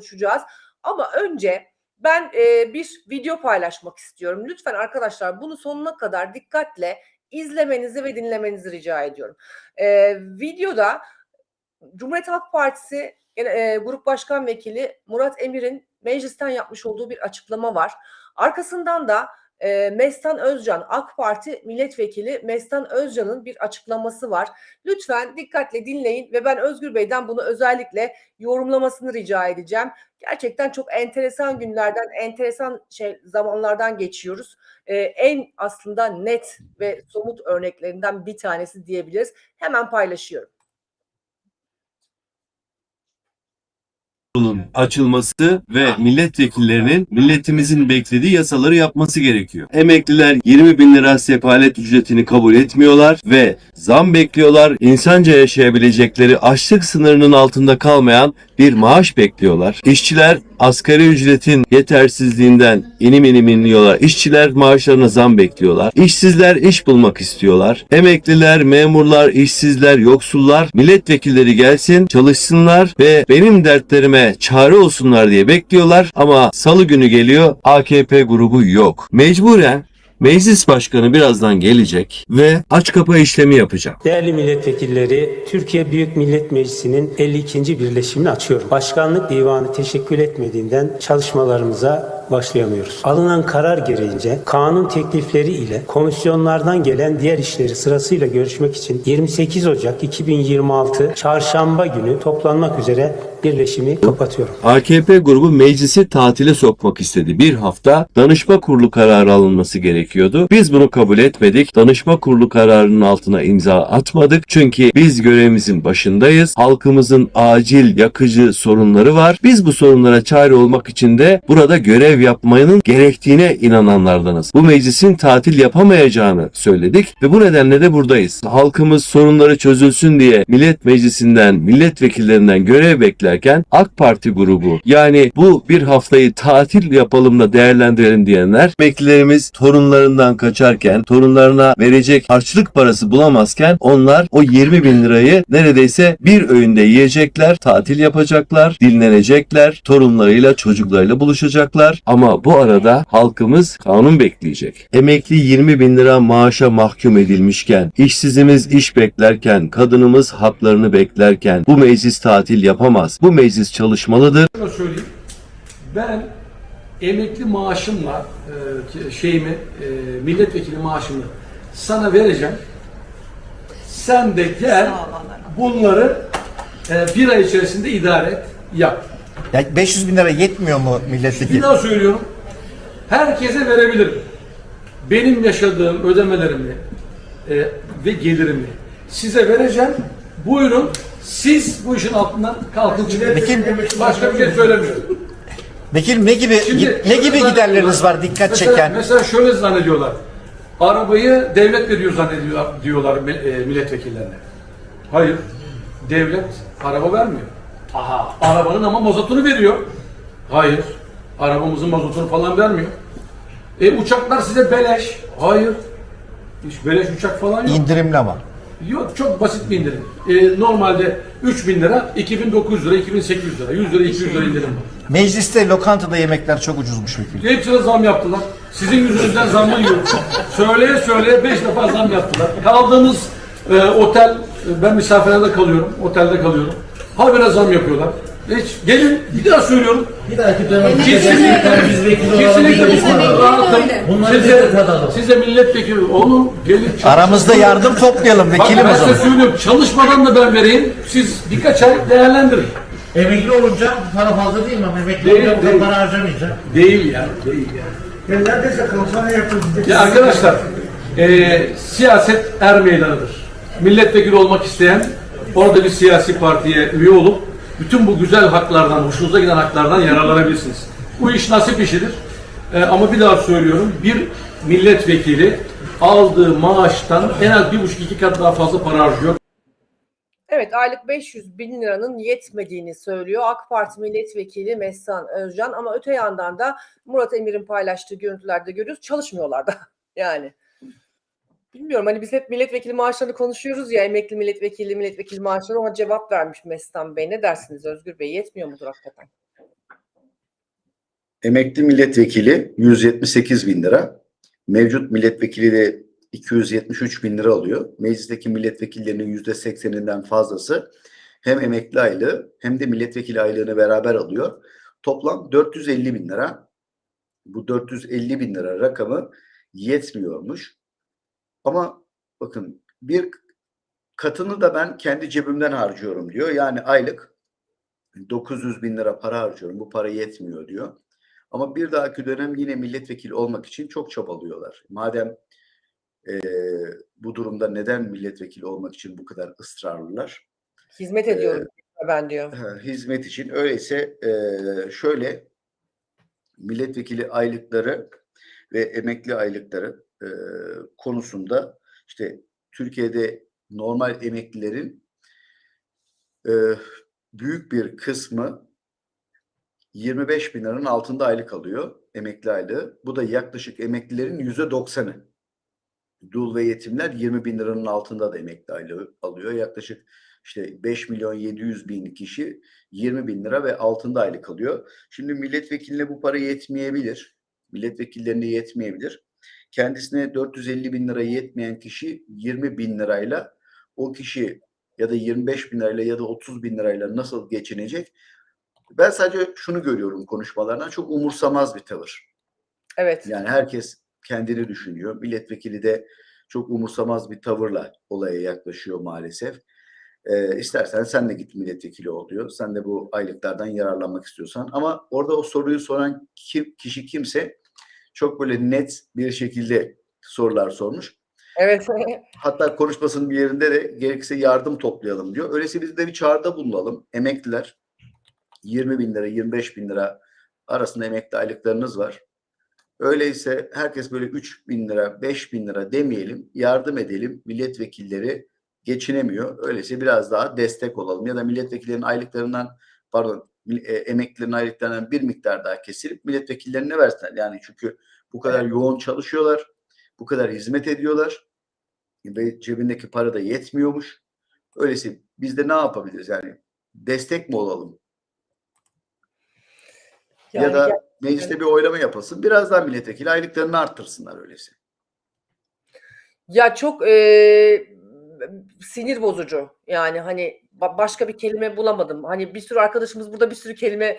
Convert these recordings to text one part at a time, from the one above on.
konuşacağız. Ama önce ben e, bir video paylaşmak istiyorum. Lütfen arkadaşlar bunu sonuna kadar dikkatle izlemenizi ve dinlemenizi rica ediyorum. E, videoda Cumhuriyet Halk Partisi e, Grup Başkan Vekili Murat Emir'in meclisten yapmış olduğu bir açıklama var. Arkasından da e, Mestan Özcan, AK Parti milletvekili Mestan Özcan'ın bir açıklaması var. Lütfen dikkatle dinleyin ve ben Özgür Bey'den bunu özellikle yorumlamasını rica edeceğim. Gerçekten çok enteresan günlerden, enteresan şey zamanlardan geçiyoruz. E, en aslında net ve somut örneklerinden bir tanesi diyebiliriz. Hemen paylaşıyorum. Yolun açılması ve milletvekillerinin milletimizin beklediği yasaları yapması gerekiyor. Emekliler 20 bin lira sefalet ücretini kabul etmiyorlar ve zam bekliyorlar. İnsanca yaşayabilecekleri açlık sınırının altında kalmayan bir maaş bekliyorlar. İşçiler asgari ücretin yetersizliğinden inim inim inliyorlar. İşçiler maaşlarına zam bekliyorlar. İşsizler iş bulmak istiyorlar. Emekliler, memurlar, işsizler, yoksullar milletvekilleri gelsin, çalışsınlar ve benim dertlerime çare olsunlar diye bekliyorlar ama salı günü geliyor AKP grubu yok. Mecburen Meclis başkanı birazdan gelecek ve aç kapa işlemi yapacak. Değerli milletvekilleri, Türkiye Büyük Millet Meclisi'nin 52. birleşimini açıyorum. Başkanlık Divanı teşekkür etmediğinden çalışmalarımıza başlayamıyoruz. Alınan karar gereğince kanun teklifleri ile komisyonlardan gelen diğer işleri sırasıyla görüşmek için 28 Ocak 2026 Çarşamba günü toplanmak üzere birleşimi kapatıyorum. AKP grubu meclisi tatile sokmak istedi. Bir hafta danışma kurulu kararı alınması gerekiyordu. Biz bunu kabul etmedik. Danışma kurulu kararının altına imza atmadık. Çünkü biz görevimizin başındayız. Halkımızın acil, yakıcı sorunları var. Biz bu sorunlara çare olmak için de burada görev yapmanın gerektiğine inananlardanız. Bu meclisin tatil yapamayacağını söyledik ve bu nedenle de buradayız. Halkımız sorunları çözülsün diye millet meclisinden, milletvekillerinden görev beklerken AK Parti grubu yani bu bir haftayı tatil yapalım da değerlendirelim diyenler emeklilerimiz torunlarından kaçarken torunlarına verecek harçlık parası bulamazken onlar o 20 bin lirayı neredeyse bir öğünde yiyecekler, tatil yapacaklar, dinlenecekler, torunlarıyla çocuklarıyla buluşacaklar ama bu arada halkımız kanun bekleyecek. Emekli 20 bin lira maaşa mahkum edilmişken, işsizimiz iş beklerken, kadınımız haklarını beklerken bu meclis tatil yapamaz. Bu meclis çalışmalıdır. Şöyle söyleyeyim. Ben emekli maaşımla e, şeyimi e, milletvekili maaşımı sana vereceğim. Sen de gel bunları e, bir ay içerisinde idare et, yap. Ya 500 bin lira yetmiyor mu Bir milletvekili? daha söylüyorum. Herkese verebilirim. Benim yaşadığım ödemelerimi e, ve gelirimi size vereceğim. Buyurun siz bu işin altından kalkın çıkın. Vekil- Başka bir şey söylemiyorum. Vekil ne gibi Şimdi ne gibi giderleriniz var dikkat mesela, çeken? Mesela şöyle zannediyorlar. Arabayı devlet veriyor zannediyorlar diyorlar mi- e, milletvekillerine. Hayır. Devlet araba vermiyor. Aha. Arabanın ama mazotunu veriyor. Hayır. Arabamızın mazotunu falan vermiyor. E uçaklar size beleş. Hayır. Hiç beleş uçak falan yok. İndirimli ama. Yok çok basit bir indirim. E, normalde 3000 lira, 2900 lira, 2800 lira, 100 lira, 200 lira indirim var. Mecliste lokantada yemekler çok ucuzmuş vekil. Hepsine zam yaptılar. Sizin yüzünüzden zammı yiyoruz. söyleye söyleye 5 defa zam yaptılar. Kaldığımız e, otel, e, ben misafirhanede kalıyorum, otelde kalıyorum. Habire zam yapıyorlar. Hiç gelin bir daha söylüyorum. Bir dahaki dönem Kesinlikle, biz vekil kesinlikle biz rahatım. Bunları Size, tadalım. size milletvekili olur, gelin çalışın. Aramızda yardım toplayalım Bak vekilim ben o size zaman. söylüyorum, çalışmadan da ben vereyim. Siz birkaç ay değerlendirin. Emekli olunca para fazla değil mi? ama Emekli Değil, olunca değil. para harcamayacak. Değil yani, değil yani. Neredeyse kampanya yapıyoruz. Ya arkadaşlar, e, siyaset er meydanıdır. Milletvekili olmak isteyen orada bir siyasi partiye üye olup bütün bu güzel haklardan, hoşunuza giden haklardan yararlanabilirsiniz. Bu iş nasip işidir. E, ama bir daha söylüyorum, bir milletvekili aldığı maaştan en az bir buçuk iki kat daha fazla para harcıyor. Evet aylık 500 bin liranın yetmediğini söylüyor AK Parti milletvekili Mestan Özcan ama öte yandan da Murat Emir'in paylaştığı görüntülerde görüyoruz çalışmıyorlar da yani. Bilmiyorum hani biz hep milletvekili maaşlarını konuşuyoruz ya emekli milletvekili milletvekili maaşları ona cevap vermiş Mestan Bey. Ne dersiniz Özgür Bey yetmiyor mudur hakikaten? Emekli milletvekili 178 bin lira. Mevcut milletvekili de 273 bin lira alıyor. Meclisteki milletvekillerinin yüzde sekseninden fazlası hem emekli aylığı hem de milletvekili aylığını beraber alıyor. Toplam 450 bin lira. Bu 450 bin lira rakamı yetmiyormuş. Ama bakın bir katını da ben kendi cebimden harcıyorum diyor. Yani aylık 900 bin lira para harcıyorum. Bu para yetmiyor diyor. Ama bir dahaki dönem yine milletvekili olmak için çok çabalıyorlar. Madem eee, bu durumda neden milletvekili olmak için bu kadar ısrarlılar? Hizmet ediyorum ben diyor. Hizmet için. Öyleyse eee, şöyle milletvekili aylıkları ve emekli aylıkları eee, konusunda işte Türkiye'de normal emeklilerin eee, büyük bir kısmı 25 bin liranın altında aylık alıyor emekli aylığı. Bu da yaklaşık emeklilerin yüzde doksanı. Dul ve yetimler 20 bin liranın altında da emekli aylığı alıyor. Yaklaşık işte 5 milyon 700 bin kişi 20 bin lira ve altında aylık alıyor. Şimdi milletvekiline bu para yetmeyebilir. Milletvekillerine yetmeyebilir. Kendisine 450 bin lira yetmeyen kişi 20 bin lirayla o kişi ya da 25 bin lirayla ya da 30 bin lirayla nasıl geçinecek? Ben sadece şunu görüyorum konuşmalarından çok umursamaz bir tavır. Evet. Yani herkes kendini düşünüyor. Milletvekili de çok umursamaz bir tavırla olaya yaklaşıyor maalesef. Ee, istersen sen de git milletvekili ol diyor. Sen de bu aylıklardan yararlanmak istiyorsan. Ama orada o soruyu soran kim, kişi kimse çok böyle net bir şekilde sorular sormuş. Evet. Hatta konuşmasının bir yerinde de gerekirse yardım toplayalım diyor. Öyleyse biz de bir çağrıda bulunalım. Emekliler 20 bin lira, 25 bin lira arasında emekli aylıklarınız var. Öyleyse herkes böyle 3 bin lira, 5 bin lira demeyelim, yardım edelim. Milletvekilleri geçinemiyor. Öyleyse biraz daha destek olalım. Ya da milletvekillerinin aylıklarından, pardon, e, emeklilerin aylıklarından bir miktar daha kesilip milletvekillerine versinler. Yani çünkü bu kadar yoğun çalışıyorlar, bu kadar hizmet ediyorlar ve cebindeki para da yetmiyormuş. Öyleyse biz de ne yapabiliriz? Yani destek mi olalım? ya Yani da gel- mecliste bir oylama yapılsın. Biraz daha milletvekili aylıklarını arttırsınlar öyleyse. Ya çok eee, sinir bozucu. Yani hani başka bir kelime bulamadım. Hani bir sürü arkadaşımız burada bir sürü kelime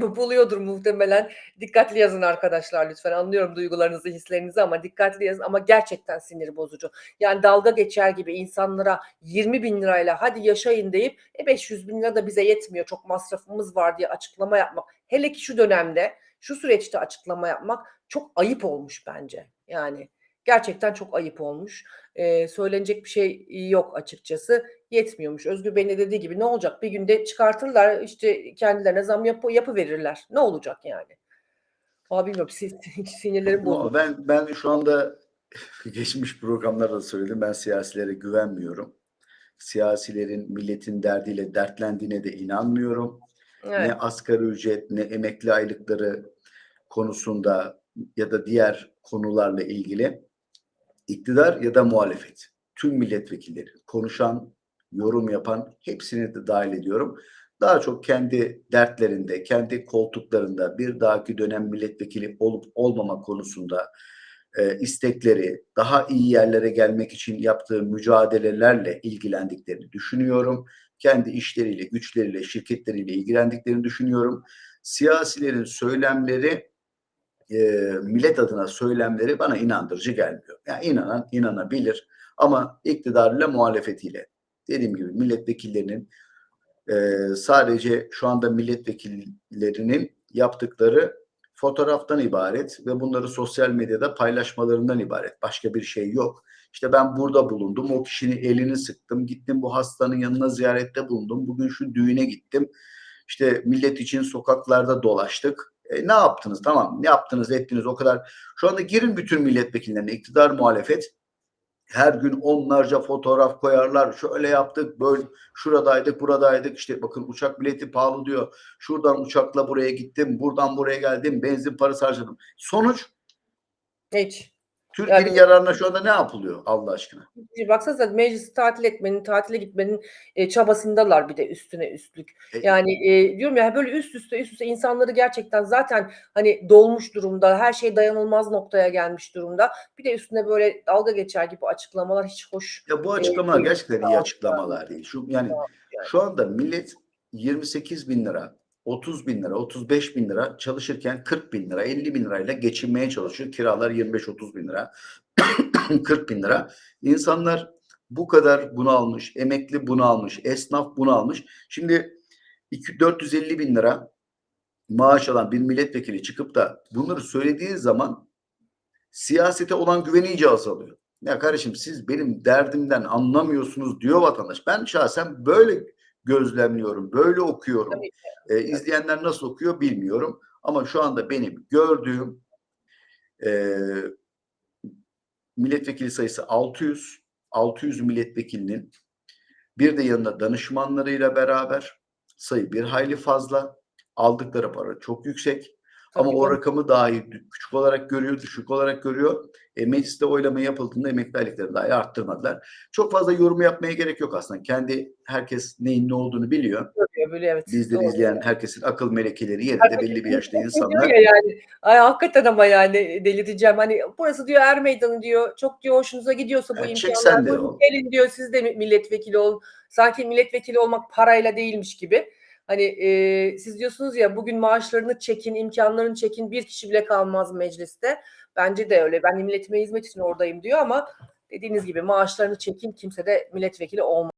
bu- buluyordur muhtemelen. Dikkatli yazın arkadaşlar lütfen. Anlıyorum duygularınızı, hislerinizi ama dikkatli yazın. Ama gerçekten sinir bozucu. Yani dalga geçer gibi insanlara 20 bin lirayla hadi yaşayın deyip e 500 bin lira da bize yetmiyor. Çok masrafımız var diye açıklama yapmak. Hele ki şu dönemde, şu süreçte açıklama yapmak çok ayıp olmuş bence. Yani gerçekten çok ayıp olmuş. Ee, söylenecek bir şey yok açıkçası. Yetmiyormuş. Özgür Bey'in de dediği gibi ne olacak? Bir günde çıkartırlar işte kendilerine zam yapı, yapı verirler. Ne olacak yani? Abi bilmiyorum. sin- Sinirlerim bozuldu. ben ben şu anda geçmiş programlarda da söyledim. Ben siyasilere güvenmiyorum. Siyasilerin milletin derdiyle dertlendiğine de inanmıyorum. Evet. Ne asgari ücret ne emekli aylıkları konusunda ya da diğer konularla ilgili iktidar ya da muhalefet tüm milletvekilleri konuşan, yorum yapan hepsini de dahil ediyorum. Daha çok kendi dertlerinde, kendi koltuklarında bir dahaki dönem milletvekili olup olmama konusunda e, istekleri, daha iyi yerlere gelmek için yaptığı mücadelelerle ilgilendiklerini düşünüyorum. Kendi işleriyle, güçleriyle, şirketleriyle ilgilendiklerini düşünüyorum. Siyasilerin söylemleri, e, millet adına söylemleri bana inandırıcı gelmiyor. Yani inanan inanabilir ama iktidarıyla muhalefetiyle. Dediğim gibi milletvekillerinin e, sadece şu anda milletvekillerinin yaptıkları fotoğraftan ibaret ve bunları sosyal medyada paylaşmalarından ibaret. Başka bir şey yok. İşte ben burada bulundum, o kişinin elini sıktım, gittim bu hastanın yanına ziyarette bulundum, bugün şu düğüne gittim. İşte millet için sokaklarda dolaştık. E, ne yaptınız? Tamam, ne yaptınız, ettiniz o kadar. Şu anda girin bütün milletvekillerine, iktidar, muhalefet. Her gün onlarca fotoğraf koyarlar. Şöyle yaptık, böyle şuradaydık, buradaydık. İşte bakın uçak bileti pahalı diyor. Şuradan uçakla buraya gittim, buradan buraya geldim, benzin parası harcadım. Sonuç Hiç. Türkiye'nin Yani- yararına şu anda ne yapılıyor Allah aşkına? Baksanıza meclisi tatil etmenin, tatile gitmenin e, çabasındalar bir de üstüne üstlük. E, Yani e, diyorum ya böyle üst üste üst üste insanları gerçekten zaten hani dolmuş durumda, her şey dayanılmaz noktaya gelmiş durumda. Bir de üstüne böyle dalga geçer gibi açıklamalar hiç hoş. Ya bu açıklamalar değil. gerçekten iyi açıklamalar değil. Şu yani yani. şu anda millet 28 bin lira, 30 bin lira, 35 bin lira çalışırken 40 bin lira, 50 bin lirayla geçinmeye çalışıyor. Kiralar 25-30 bin lira, 40 bin lira. İnsanlar bu kadar bunu almış, emekli bunu almış, esnaf bunu almış. Şimdi 2, 450 bin lira maaş alan bir milletvekili çıkıp da bunları söylediği zaman siyasete olan güveni iyice azalıyor. Ya kardeşim siz benim derdimden anlamıyorsunuz diyor vatandaş. Ben şahsen böyle gözlemliyorum, böyle okuyorum. Ee, izleyenler nasıl okuyor bilmiyorum. Ama şu anda benim gördüğüm e, milletvekili sayısı 600. 600 milletvekilinin bir de yanında danışmanlarıyla beraber sayı bir hayli fazla. Aldıkları para çok yüksek. Ama o rakamı dahi küçük olarak görüyor, düşük olarak görüyor. E, mecliste oylama yapıldığında emekli aylıklarını dahi arttırmadılar. Çok fazla yorum yapmaya gerek yok aslında. Kendi herkes neyin ne olduğunu biliyor. Böyle evet. Bizleri doğru. izleyen herkesin akıl melekeleri yerinde belli bir yaşta insanlar. ya yani. Ay hakikaten ama yani delireceğim. Hani burası diyor Er Meydanı diyor. Çok diyor hoşunuza gidiyorsa bu Ya imkanlar. çeksen de buyurun o. Gelin diyor siz de milletvekili olun. Sanki milletvekili olmak parayla değilmiş gibi. Hani e, siz diyorsunuz ya bugün maaşlarını çekin, imkanlarını çekin. Bir kişi bile kalmaz mecliste. Bence de öyle. Ben milletime hizmet için oradayım diyor ama dediğiniz gibi maaşlarını çekin kimse de milletvekili olmaz.